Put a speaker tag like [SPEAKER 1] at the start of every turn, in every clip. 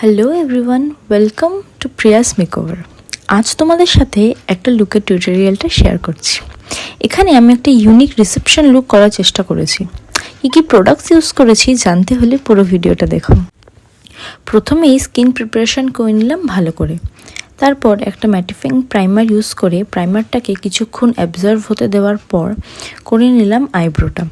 [SPEAKER 1] Hello everyone welcome to Priya's makeover আজ তোমাদের সাথে একটা লুকের টিউটোরিয়ালটা শেয়ার করছি। এখানে আমি একটা ইউনিক রিসেপশন লুক করার চেষ্টা করেছি। কী কী প্রোডাক্টস ইউজ করেছি জানতে হলে পুরো ভিডিওটা দেখো। প্রথমেই স্কিন প্রিপারেশন করে নিলাম ভালো করে। তারপর একটা ম্যাটিফিং প্রাইমার ইউজ করে প্রাইমারটাকে কিছুক্ষণ অ্যাবজার্ভ হতে দেওয়ার পর করে নিলাম আইব্রোটা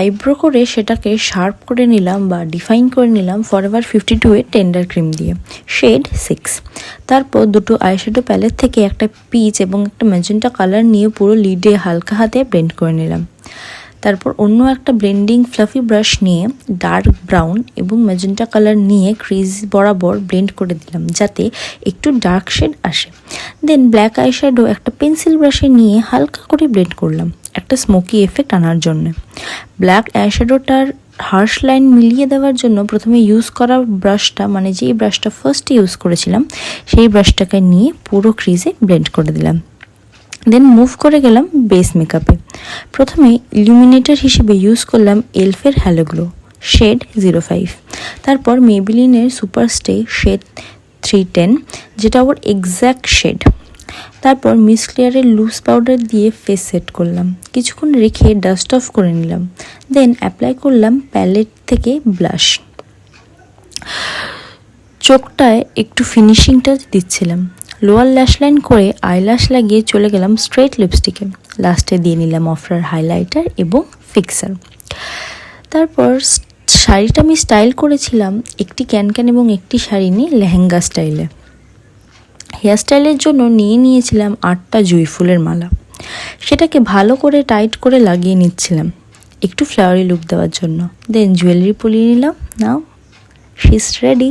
[SPEAKER 1] আইব্রো করে সেটাকে শার্প করে নিলাম বা ডিফাইন করে নিলাম ফর এভার ফিফটি টু এর টেন্ডার ক্রিম দিয়ে। শেড সিক্স তারপর দুটো আইশ্যাডো প্যালেট থেকে একটা পিচ এবং একটা ম্যাজেন্টা কালার নিয়ে পুরো লিডে হালকা হাতে ব্লেন্ড করে নিলাম। তারপর অন্য একটা ব্লেন্ডিং ফ্লাফি ব্রাশ নিয়ে ডার্ক ব্রাউন এবং ম্যাজেন্টা কালার নিয়ে ক্রিজ বরাবর ব্লেন্ড করে দিলাম যাতে একটু ডার্ক শেড আসে। দেন ব্ল্যাক আইশ্যাডো একটা পেন্সিল ব্রাশে নিয়ে হালকা করে ব্লেন্ড করলাম। একটা স্মোকি এফেক্ট আনার জন্য। ব্ল্যাক আইশ্যাডোটার হার্শ লাইন মিলিয়ে দেওয়ার জন্য প্রথমে ইউজ করা ব্রাশটা মানে যেই ব্রাশটা ফার্স্টে ইউজ করেছিলাম, সেই ব্রাশটাকে নিয়ে পুরো ক্রিজে ব্লেন্ড করে দিলাম। দেন মুভ করে গেলাম বেস মেকআপে প্রথমে ইলুমিনেটর হিসেবে ইউজ করলাম এলফের Halo Glow shade zero five তারপর মেবিলিনের super stay shade three ten যেটা ওর এক্স্যাক্ট শেড তারপর মিস ক্লিয়ারের লুজ পাউডার দিয়ে ফেস সেট করলাম। কিছুক্ষণ রেখে ডাস্ট অফ করে নিলাম। দেন অ্যাপ্লাই করলাম প্যালেট থেকে ব্লাশ চোখটায় একটু ফিনিশিংটা দিচ্ছিলাম। লোয়ার ল্যাশ লাইন করে আইল্যাশ লাগিয়ে চলে গেলাম স্ট্রেট লিপস্টিকে লাস্টে দিয়ে নিলাম অফরার হাইলাইটার এবং ফিক্সার তারপর শাড়িটা আমি স্টাইল করেছিলাম একটি ক্যানক্যান এবং একটি শাড়ি নিয়ে লেহেঙ্গা স্টাইলে হেয়ার স্টাইলের জন্য নিয়ে নিয়েছিলাম আটটা জুঁই ফুলের মালা। সেটাকে ভালো করে টাইট করে লাগিয়ে নিচ্ছিলাম, একটু ফ্লাওয়ারি লুক দেওয়ার জন্য। দেন জুয়েলারি পুলিয়ে নিলাম, নাও শিস রেডি